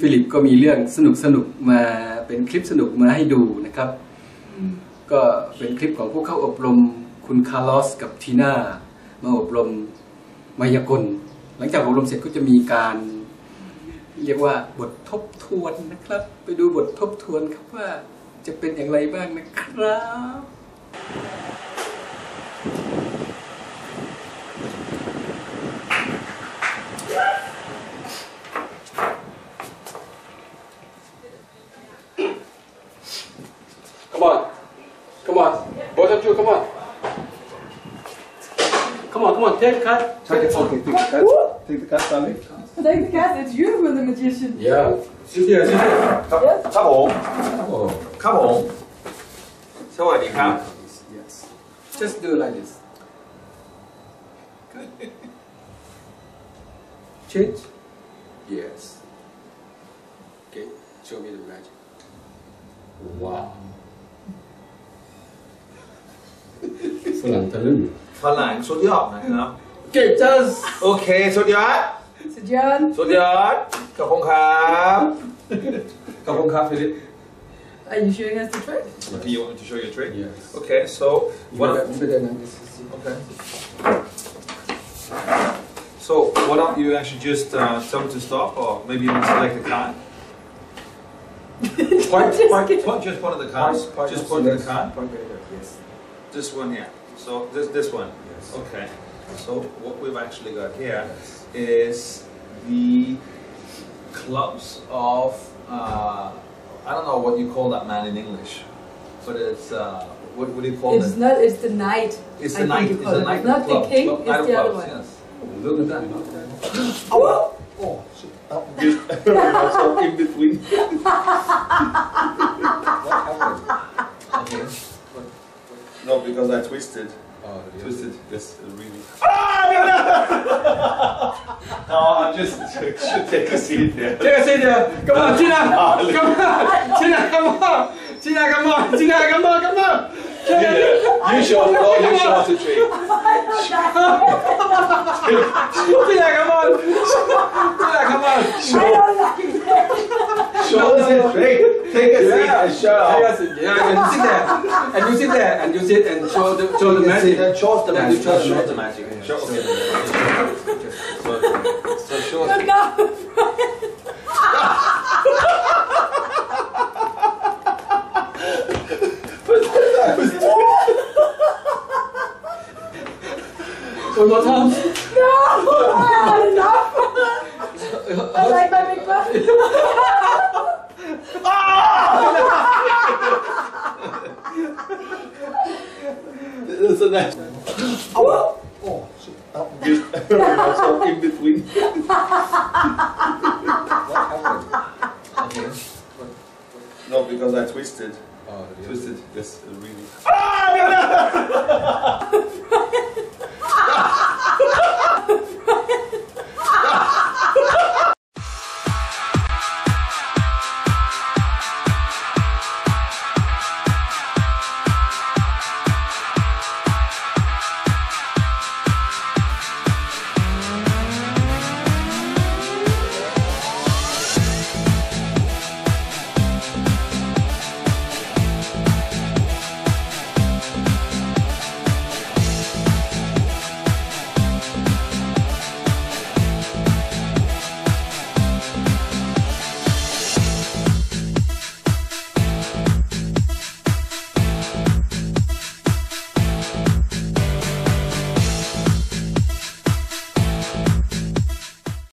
ฟิลิปก็มีเรื่องสนุกสนุกๆมาเป็นคลิปสนุกมาให้ดูนะครับ ก็เป็นคลิปของผู้เข้าอบรมคุณคาร์ลอสกับทีน่ามาอบรมมายากล หลังจากอบรมเสร็จก็จะมีการเรียกว่าบททบทวนนะครับ ไปดูบททบทวนครับว่าจะเป็นอย่างไรบ้างนะครับ got you. Come on. Come on, come on. Take the cut. Take, it, okay, take the cut. Take the cut, Sally. Take the cut. It's you who are the magician. Yeah. Sit here, sit here. Come, on. Come on. Come on. So what, you can? Yes. Just do it like this. Good. Change? Yes. Okay, show me the magic. Wow. ฝรั่งทะลึ่งฝรั่งสุดยอดนะครับเก่งจังโอเค สุดยอด สุดยอด สุดยอดขอบคุณครับขอบคุณครับฟิลิป Are you showing us the trick? Do you want me to show you a trick? Yes. Okay, so what? Okay. So why don't you actually just uh, tell me to stop, or maybe you want to select a card? point, point, point, just point at the cards. Just point at the card. Point at the card. Yes. This one here. So this this one. Yes. Okay. So what we've actually got here is the clubs of uh, I don't know what you call that man in English, but it's uh, what, what do you call It's it? not, it's the knight. It's the think knight. It's the it. knight. It's not club, the king, club, it's knight of the other one. Yes. Look at that. Look at. Oh, shit. also in between. Okay. No, because I twisted. Oh, yes. Twisted. This really. Ah, no, no, I'm just should take a seat there. Take a seat there. Come on, Tina. Come on. Tina, come on. Tina, come on. Tina, come on, come on. Yeah, you show, no, you show us a trick. Tina, come on. Tina, come on. I don't like that. Show us a trick. Take a seat and show. Yes, yeah, and you sit there, and you sit there, and you sit and show the show the magic. Show the magic. show the Show magic. the magic. Show. Okay. So, so show us. Look out! One more time. No! I had enough! I like my big butt. So that. Oh, oh shit. also in between. okay. No, because I twisted. Oh, Twisted. yes, really.